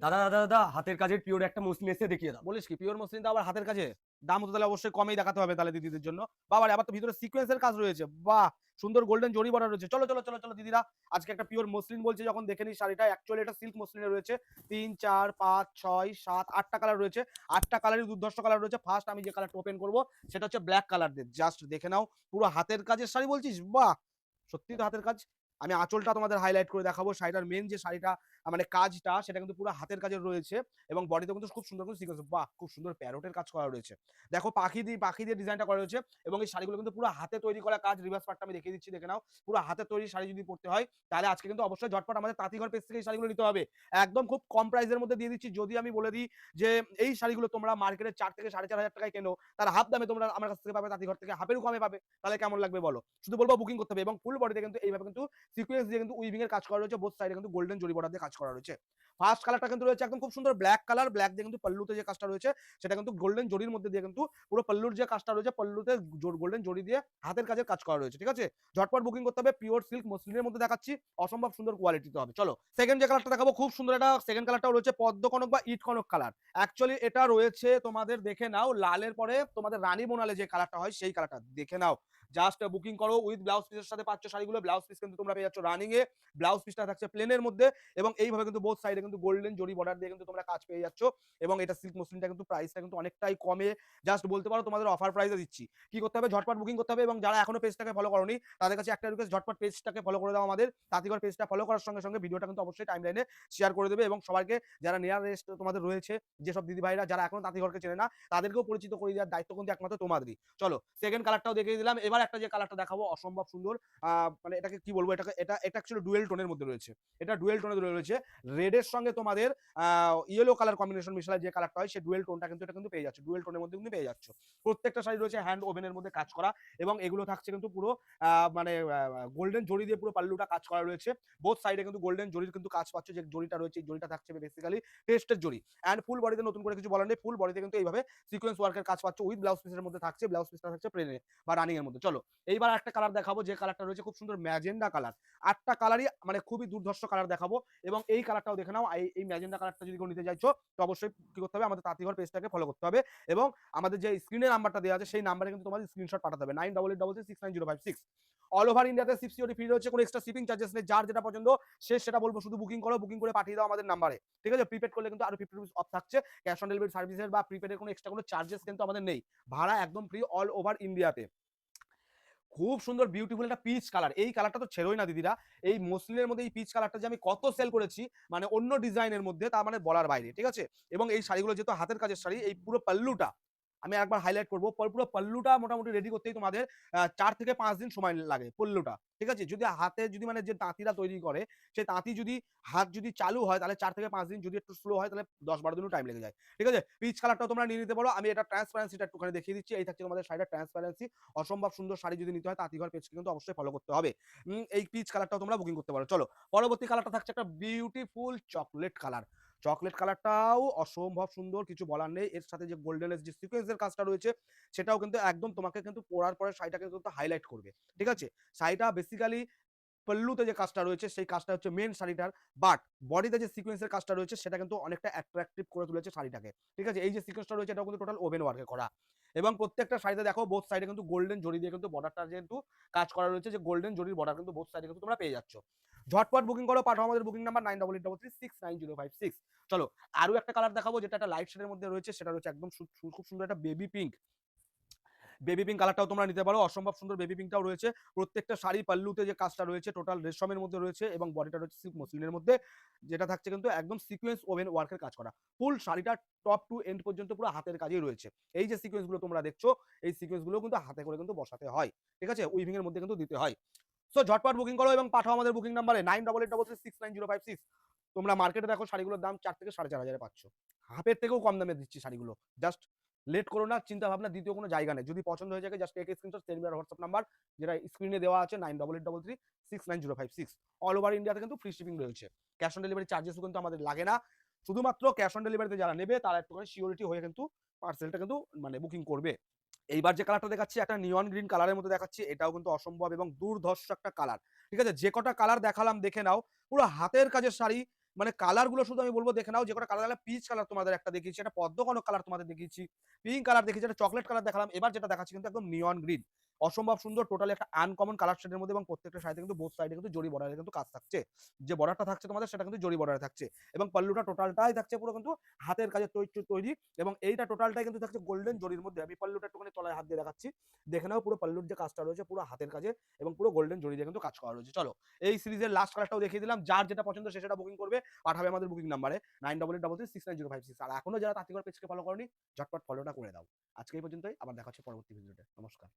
দাদা দাদা দাদা, হাতের কাজের পিওর একটা মসলিন এসে দেখিয়ে দাও। বলিস কি পিওর মসলিন তো আবার হাতের কাছে দাম তো তাহলে অবশ্যই কমেই দেখাতে হবে তাহলে দিদিদের জন্য। বাবার আবার তো ভিতরে সিকোয়েন্সের কাজ রয়েছে। বাহ! সুন্দর গোল্ডেন জরি বর্ডার রয়েছে। চলো চলো চলো চলো দিদিরা, আজকে একটা পিওর মসলিন বলছে, যখন দেখে নিই শাড়িটা অ্যাকচুয়ালি এটা সিল্ক মসলিনে রয়েছে। তিন, চার, পাঁচ, ছয়, সাত, আটটা কালার রয়েছে। আটটা কালারই দুর্ধর্ষ কালার রয়েছে। ফার্স্ট আমি যে কালারটা ওপেন করব, সেটা হচ্ছে ব্ল্যাক কালার দিয়ে জাস্ট দেখে নাও, পুরো হাতের কাজের শাড়ি বলছিস? বাহ! সত্যি তো হাতের কাজ। আমি আঁচলটা তোমাদের হাইলাইট করে দেখাবো। শাড়িটার মেন যে শাড়িটা মানে কাজটা সেটা কিন্তু পুরো হাতের কাজের রয়েছে এবং বডিতে কিন্তু খুব সুন্দর করে সিকোয়েন্স বাহ! খুব সুন্দর প্যারোটের কাজ করা রয়েছে। দেখো পাখি দিয়ে পাখি দিয়ে ডিজাইনটা করা রয়েছে এবং এই শাড়িগুলো কিন্তু পুরো হাতে তৈরি করা কাজ। রিভার্স পার্টটা আমি দেখিয়ে দিচ্ছি, দেখে নাও। পুরো হাতে তৈরি শাড়ি যদি পড়তে হয়, তাহলে আজকে কিন্তু অবশ্যই ঝটপট আমাদের তাঁতিঘর পেজ থেকে এই শাড়িগুলো নিতে হবে। একদম খুব কম প্রাইসের মধ্যে দিয়ে দিচ্ছি। যদি আমি বলে দিই যে, এই শাড়িগুলো তোমরা মার্কেটে চার থেকে সাড়ে চার হাজার টাকায় কেনো, তার হাফ দামে তোমরা আমার কাছ থেকে পাবে, তাঁতিঘর থেকে হাফেরও কমে পাবে। তাহলে কেমন লাগবে বলো? শুধু বলব বুকিং করতে হবে এবং ফুল বডিতে কিন্তু এইভাবে কিন্তু সিকোয়েন্স দিয়ে কিন্তু উইভিং এর কাজ করা রয়েছে। বোথ সাইডে কিন্তু গোল্ডেন জরি বর্ডার দিয়ে কাজ করা রয়েছে। ফার্স্ট কালারটা কিন্তু রয়েছে একদম খুব সুন্দর ব্ল্যাক কালার ব্ল্যাক দিয়ে কিন্তু পল্লুতে যে কাজটা রয়েছে, সেটা কিন্তু গোল্ডেন জরির মধ্যে দিয়ে কিন্তু পুরো পল্লুর যে কাজটা রয়েছে, পল্লুতে গোল্ডেন জরি দিয়ে হাতের কাজের কাজ করা রয়েছে, ঠিক আছে? ঝটপট বুকিং করতে হবে পিওর সিল্ক মসলিনের মধ্যে দেখাচ্ছি, অসম্ভব সুন্দর কোয়ালিটিতে হবে, চলো। সেকেন্ড যে কালারটা দেখাবো, খুব সুন্দর একটা সেকেন্ড কালারটাও রয়েছে, পদ্ম কনক বা ইট কনক কালার অ্যাকচুয়ালি এটা রয়েছে তোমাদের দেখে নাও, লালের পরে তোমাদের রানী বোনালে যে কালারটা হয়, সেই কালারটা দেখে নাও। জাস্ট বুকিং করো উইথ ব্লাউজ পিসের সাথে পাচ্ছ শাড়িগুলো। ব্লাউজ পিস কিন্তু তোমরা পেয়ে যাচ্ছ রানিং এ। ব্লাউজ পিসটা থাকছে প্লেনের মধ্যে এবং এইভাবে কিন্তু বোথ সাইডে কিন্তু গোল্ডেন জরি বর্ডার দিয়ে কিন্তু তোমরা কাজ পেয়ে যাচ্ছ এবং এটা সিল্ক মসলিনটা কিন্তু প্রাইসটা কিন্তু অনেকটাই কমে। জাস্ট বলতে পারো তোমাদের অফার প্রাইসে দিচ্ছি। কি করতে হবে? ঝটপট বুকিং করতে হবে এবং যারা এখনও পেজটাকে ফলো করনি, তাদের কাছে একটা রিকোয়েস্ট ঝটপট পেজটাকে ফলো করে দাও আমাদের। তাঁতিঘর পেজটা ফলো করার সঙ্গে সঙ্গে ভিডিওটা কিন্তু অবশ্যই টাইম লাইনে শেয়ার করে দেবে এবং সবাইকে, যারা নিয়ার রেস্ট তোমাদের রয়েছে, যেসব দিদি ভাইরা যারা এখনও তাঁতিঘরকে চেনে না, তাদেরকেও পরিচিত করে দেওয়ার দায়িত্ব কিন্তু একমাত্র তোমাদেরই। চলো সেকেন্ড কালারটাও দেখিয়ে দিলাম। এবার একটা যে কালারটা দেখাবো, অসম্ভব সুন্দর। মানে এটাকে কি বলব? এটাকে, এটা এটা অ্যাকচুয়ালি ডুয়েল টোনের মধ্যে রয়েছে। এটা ডুয়েল টোনে রয়েছে। রেডের সঙ্গে তোমাদের ইয়েলো কালার কম্বিনেশন মিশালে যে কালারটা হয় সেই ডুয়েল টোনটা কিন্তু এটা কিন্তু পেয়ে যাচ্ছে। ডুয়েল টোনের মধ্যে কিন্তু পেয়ে যাচ্ছ। প্রত্যেকটা শাড়ি রয়েছে হ্যান্ড ওভেনের মধ্যে কাজ করা এবং এগুলো থাকছে কিন্তু পুরো মানে গোল্ডেন জরি দিয়ে পুরো পাল্লুটা কাজ করা রয়েছে। বোথ সাইডে কিন্তু গোল্ডেন জরির কিন্তু কাজ পাচ্ছ। যে জরিটা রয়েছে জরিটা থাকছে বেসিক্যালি টেস্টের জরি অ্যান্ড ফুল বডিতে নতুন করে কিছু বলার নেই। ফুল বডিতে কিন্তু এইভাবে সিকোয়েন্স ওয়ার্কের কাজ পাচ্ছ। উইথ ব্লাউজ পিসের মধ্যে থাকছে। ব্লাউজ পিসটা থাকছে প্লেনে বা রানিং এর মধ্যে। চলো, এইবার একটা কালার দেখাবো, যে কালারটা রয়েছে খুব সুন্দর ম্যাজেন্ডা কালার আটটা কালারই মানে খুবই দুর্ধর্ষ কালার দেখাবো, এবং এই কালারটাও দেখে নাও, এই- ম্যাজেন্ডা কালারটা যদি কেউ নিতে চাইছো, তো অবশ্যই কি করতে হবে, আমাদের তাঁতিঘর পেজটাকে ফলো করতে হবে, এবং আমাদের যে স্ক্রিনের নাম্বারটা দেওয়া আছে, সেই নাম্বারে কিন্তু তোমাদের স্ক্রিনশট পাঠাতে হবে nine double eight double six nine zero five six all over ইন্ডিয়াতে সিপসিওটি ফ্রি রয়েছে, কোনো এক্সট্রা শিপিং চার্জেস নেই, যার যেটা পছন্দ, সে সেটা বলব, শুধু বুকিং করো বুকিং করে পাঠিয়ে দাও আমাদের নাম্বারে ঠিক আছে? প্রিপেড করলে কিন্তু আরও ফিফটি রুপিস অফ থাকছে ক্যাশ অন ডেলিভারি সার্ভিসের বা প্রিপেডের কোনো এক্সট্রা কোনো চার্জেস কিন্তু আমাদের নেই। ভাড়া একদম ফ্রি অল ওভার ইন্ডিয়াতে খুব সুন্দর বিউটিফুল একটা পিচ কালার এই কালারটা তো ছেড়োই না দিদিরা। এই মসলিনের মধ্যে এই পিচ কালারটা যে আমি কত সেল করেছি মানে অন্য ডিজাইনের মধ্যে, তার মানে বলার বাইরে, ঠিক আছে? এবং এই শাড়িগুলো যেহেতু হাতের কাজের শাড়ি, এই পুরো পাল্লুটা আমি একবার হাইলাইট করব। পর- পল্লুটা মোটামুটি রেডি করতেই তোমাদের চার থেকে পাঁচ দিন সময় লাগে পল্লুটা। ঠিক আছে? যদি হাতে যদি মানে যে তাঁতিরা তৈরি করে, সেই তাঁতি যদি হাত যদি চালু হয়, তাহলে চার থেকে পাঁচ দিন যদি একটু স্লো হয়, তাহলে দশ বারো দিনও টাইম লেগে যায়। ঠিক আছে? পিচ কালারটাও তোমরা নিয়ে নিতে পারো। আমি এটা ট্রান্সপারেন্সিটা একটুখানি দেখিয়ে দিচ্ছি। এই থাকছে তোমাদের শাড়িটা ট্রান্সপারেন্সি অসম্ভব সুন্দর শাড়ি যদি নিতে হয়, তাঁতিঘর পেজকে কিন্তু অবশ্যই ফলো করতে হবে। এই পিচ কালারটাও তোমরা বুকিং করতে পারো। চলো, পরবর্তী কালারটা থাকছে একটা বিউটিফুল চকলেট কালার চকলেট কালারটাও অসম্ভব সুন্দর, কিছু বলার নেই। এর সাথে যে গোল্ডেনের যে সিকোয়েন্সের কাজটা রয়েছে, সেটাও কিন্তু একদম তোমাকে কিন্তু পরার পরে শাড়িটাকে কিন্তু হাইলাইট করবে। ঠিক আছে? শাড়িটা বেসিক্যালি পল্লুতে যে কাজটা রয়েছে, সেই কাজটা হচ্ছে মেন শাড়িটার। বাট বডিতে যে সিকোয়েন্সের কাজটা রয়েছে, সেটা কিন্তু অনেকটা অ্যাট্রাকটিভ করে তুলেছে শাড়িটাকে। ঠিক আছে? এই যে সিকোয়েন্সটা রয়েছে, এটাও কিন্তু টোটাল ওভেন ওয়ার্কে করা। এবং প্রত্যেকটা শাড়িতে দেখো বোথ সাইডে কিন্তু গোল্ডেন জরি দিয়ে কিন্তু বর্ডারটা যেহেতু কাজ করা রয়েছে, যে গোল্ডেন জরির বর্ডার কিন্তু বোথ সাইডে কিন্তু তোমরা পেয়ে যাচ্ছ। ঝটপট বুকিং করো, পাঠাও আমাদের booking number nine double eight double three six nine zero five six চলো, আরও একটা কালার দেখাবো, যেটা একটা লাইট শেডের মধ্যে রয়েছে, সেটা রয়েছে একদম খুব সুন্দর একটা বেবি পিঙ্ক বেবি পিঙ্ক কালারটাও তোমরা নিতে পারো, অসম্ভব সুন্দর বেবি পিঙ্কটাও রয়েছে। প্রত্যেকটা শাড়ি পাল্লুতে যে কাজটা রয়েছে টোটাল রেশমের মধ্যে রয়েছে এবং বডিটা রয়েছে সিল্ক মসলিনের মধ্যে, যেটা থাকছে কিন্তু একদম সিকোয়েন্স ওভেন ওয়ার্কের কাজ করা। ফুল শাড়িটা টপ টু এন্ড পর্যন্ত পুরো হাতের কাজেই রয়েছে। এই যে সিকোয়েন্সগুলো তোমরা দেখছ, এই সিকোয়েন্সগুলো কিন্তু হাতে করে কিন্তু বসাতে হয়। ঠিক আছে? উইভিং এর মধ্যে কিন্তু দিতে হয়। সো ঝটপট বুকিং করো এবং পাঠাও আমাদের বুকিং নাম্বারে nine double eight double six nine zero five six তোমরা মার্কেটে দেখো শাড়িগুলোর দাম চার থেকে সাড়ে চার হাজারে পাচ্ছ। হাফের থেকেও কম দামে দিচ্ছি শাড়িগুলো। জাস্ট লেট করো না চিন্তা ভাবনা দ্বিতীয় কোনো জায়গা নেই। যদি পছন্দ হয়ে যায় জাস্ট এক স্ক্রিনশট সেন্ড হোয়াটসঅ্যাপ নাম্বার যেটা স্ক্রিনে দেওয়া আছে nine double eight double three six nine zero five six all over ইন্ডিয়াতে কিন্তু ফ্রি শিপিং রয়েছে। ক্যাশ অন ডেলিভারি চার্জেসও কিন্তু আমাদের লাগে না। শুধুমাত্র ক্যাশ অন ডেলিভারিতে যারা নেবে, তারা একটুখানি সিওরিটি হয়ে কিন্তু পার্সেলটা কিন্তু মানে বুকিং করবে। এইবার যে কালারটা দেখাচ্ছি, একটা নিয়ন গ্রিন কালারের মধ্যে দেখাচ্ছি, এটাও কিন্তু অসম্ভব এবং দুর্ধর্ষ একটা কালার ঠিক আছে? যে কটা কালার দেখালাম, দেখে নাও। পুরো হাতের কাজের শাড়ি মানে কালারগুলো শুধু আমি বলব, দেখে নাও যে কটা কালার পিচ কালার তোমাদের একটা দেখিয়েছি, একটা পদ্ম কালার তোমাদের দেখিয়েছি পিঙ্ক কালার দেখিয়েছি, একটা চকলেট কালার দেখালাম। এবার যেটা দেখাচ্ছি কিন্তু একদম নিয়ন গ্রিন অসম্ভব সুন্দর টোটালি একটা আনকমন কালার শেডের মধ্যে এবং প্রত্যেকটা সাইডে কিন্তু বোথ সাইডে কিন্তু জরি বর্ডারে কিন্তু কাজ থাকছে। যে বর্ডারটা থাকছে তোমাদের, সেটা কিন্তু জরি বর্ডারে থাকছে। এবং পাল্লুটা টোটালটাই থাকছে পুরো কিন্তু হাতের কাজে তৈরি এবং এইটা টোটালটাই কিন্তু থাকছে গোল্ডেন জরির মধ্যে। আমি পাল্লুটা একটুখানি তলায় হাত দিয়ে দেখাচ্ছি। দেখে নাও পুরো পাল্লুর যে কাজটা রয়েছে, পুরো হাতের কাজে এবং পুরো গোল্ডেন জরি দিয়ে কিন্তু কাজ করা রয়েছে। চলো, এই সিরিজের লাস্ট কালারটাও দেখিয়ে দিলাম। যার যেটা পছন্দ সে সেটা বুকিং করবে। পাঠাবে আমাদের বুকিং নাম্বারে nine double eight double three six nine zero five six আর এখনও যারা তাঁতিগড় পেজকে ফলো করনি, ঝটপট ফলোটা করে দাও। আজকে এই পর্যন্তই। আবার দেখা হচ্ছে পরবর্তী ভিডিওতে নমস্কার।